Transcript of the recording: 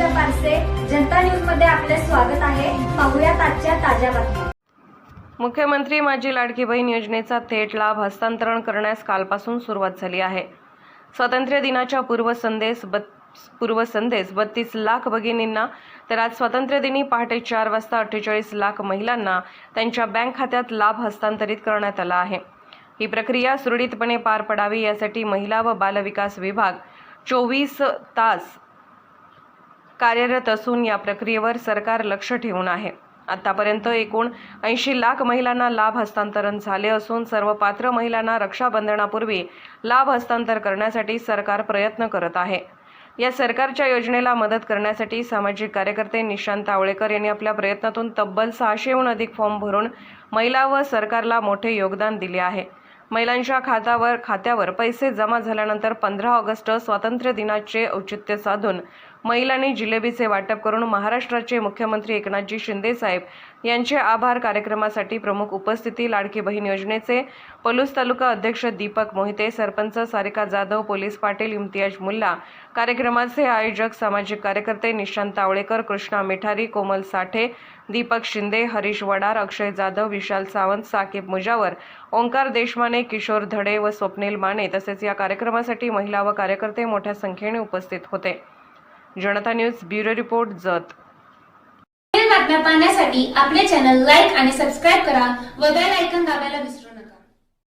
आरसे जनता न्यूजमध्ये आपले स्वागत आहे. पाहुयात आजच्या ताज्या बातम्या. मुख्यमंत्री माझी लाडकी बहीण योजनेचा थेट लाभ हस्तांतरण करण्यास कालपासून सुरुवात झाली आहे. स्वातंत्र्य दिनाच्या पूर्वसंदेश बत पूर्वसंदेश बत्तीस लाख भगिनींना तर आज स्वातंत्र्यदिनी पहाटे चार वाजता अठ्ठेचाळीस लाख महिलांना त्यांच्या बँक खात्यात लाभ हस्तांतरित करण्यात आला आहे. ही प्रक्रिया सुरळीतपणे पार पडावी यासाठी महिला व बालविकास विभाग चोवीस तास कार्यरत असून या प्रक्रियेवर सरकार लक्ष ठेवून आहे. आतापर्यंत एकूण ऐंशी लाख महिलांना लाभ हस्तांतरण झाले असून सर्व पात्र महिलांना रक्षाबंधनापूर्वी लाभ हस्तांतर करण्यासाठी सरकार प्रयत्न करत आहे. या सरकारच्या योजनेला मदत करण्यासाठी सामाजिक कार्यकर्ते निशांत आवळेकर यांनी आपल्या प्रयत्नातून तब्बल सहाशेहून अधिक फॉर्म भरून महिला व सरकारला मोठे योगदान दिले आहे. महिलांच्या खात्यावर खात्यावर पैसे जमा झाल्यानंतर पंधरा ऑगस्ट स्वातंत्र्य दिनाचे औचित्य साधून महिलांनी जिलेबीचे वाटप करून महाराष्ट्राचे मुख्यमंत्री एकनाथजी शिंदे साहेब यांचे आभार कार्यक्रमासाठी प्रमुख उपस्थिती लाडकी बहीण योजनेचे पलूस तालुका अध्यक्ष दीपक मोहिते सरपंच सारिका जाधव पोलीस पाटील इम्तियाज मुल्ला कार्यक्रमाचे आयोजक सामाजिक कार्यकर्ते निशांत तावळेकर कृष्णा मिठारी कोमल साठे दीपक शिंदे हरीश वडार अक्षय जाधव विशाल सावंत साकीब मुजावर ओंकार देशमाने किशोर धडे व स्वप्नील माने तसेच या कार्यक्रमासाठी महिला व कार्यकर्ते मोठ्या संख्येने उपस्थित होते. Janata news bureau report Jath. बातम्या पाहण्यासाठी आपले चॅनल लाईक आणि सबस्क्राईब करा व बेल आयकॉन दाबायला विसरू नका.